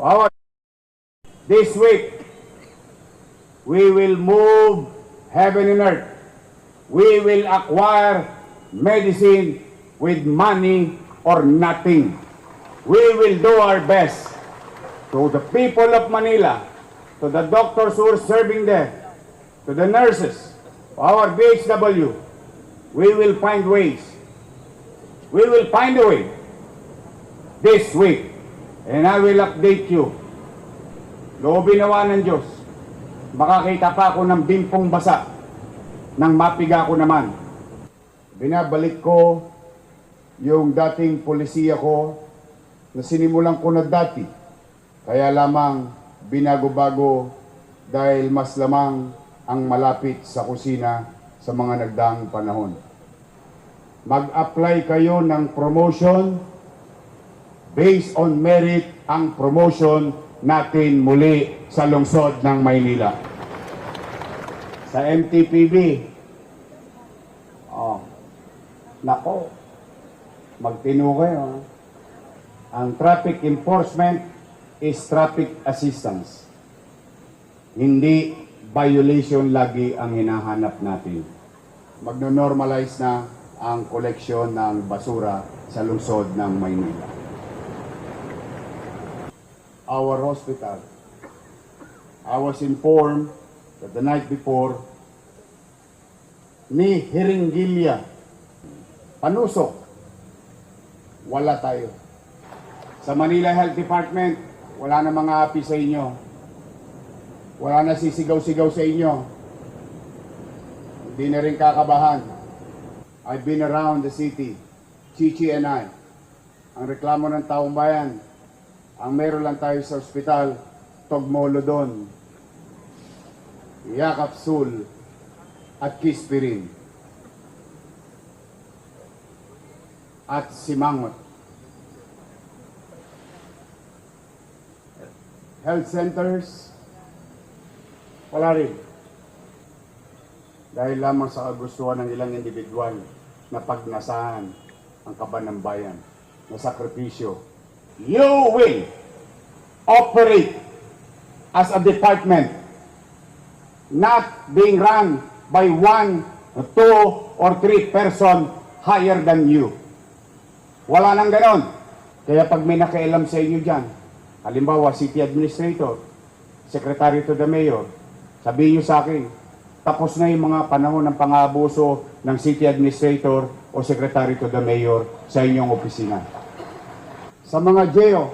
Our this week we will move heaven and earth. We will acquire medicine with money or nothing. We will do our best to the people of Manila, to the doctors who are serving there, to the nurses, our BHW. We will find ways. We will find a way this week. And I will update you. Loobin nawa ng Diyos. Makakita pa ako ng bimpong basa nang mapiga ko naman. Binabalik ko yung dating polisiya ko na sinimulan ko na dati. Kaya lamang binago-bago dahil mas lamang ang malapit sa kusina sa mga nagdaang panahon. Mag-apply kayo ng promotion based on merit ang promotion natin muli sa lungsod ng Maynila. Sa MTPB, oh, nako, magtino kayo. ha? Ang traffic enforcement is traffic assistance. Hindi violation lagi ang hinahanap natin. Magno-normalize na ang koleksyon ng basura sa lungsod ng Maynila. Our hospital. I was informed that the night before, ni Hiringilya, panusok, wala tayo. Sa Manila Health Department, wala na mga api sa inyo. Wala na sisigaw-sigaw sa inyo. Hindi na rin kakabahan. I've been around the city, Chichi and I. Ang reklamo ng taong bayan, ang meron lang tayo sa ospital, Togmolodon, Yakapsul, at Kispirin. At Simangot. Health centers, wala rin. Dahil lamang sa kagustuhan ng ilang individual na pagnasahan ang kaban ng bayan, na sakripisyo. You will operate as a department not being run by one, two, or three person higher than you. Wala nang ganon. Kaya pag may nakailam sa inyo dyan, halimbawa city administrator, secretary to the mayor, sabihin nyo sa akin, tapos na yung mga panahon ng pang-aabuso ng city administrator o secretary to the mayor sa inyong opisina. Sa mga GEO,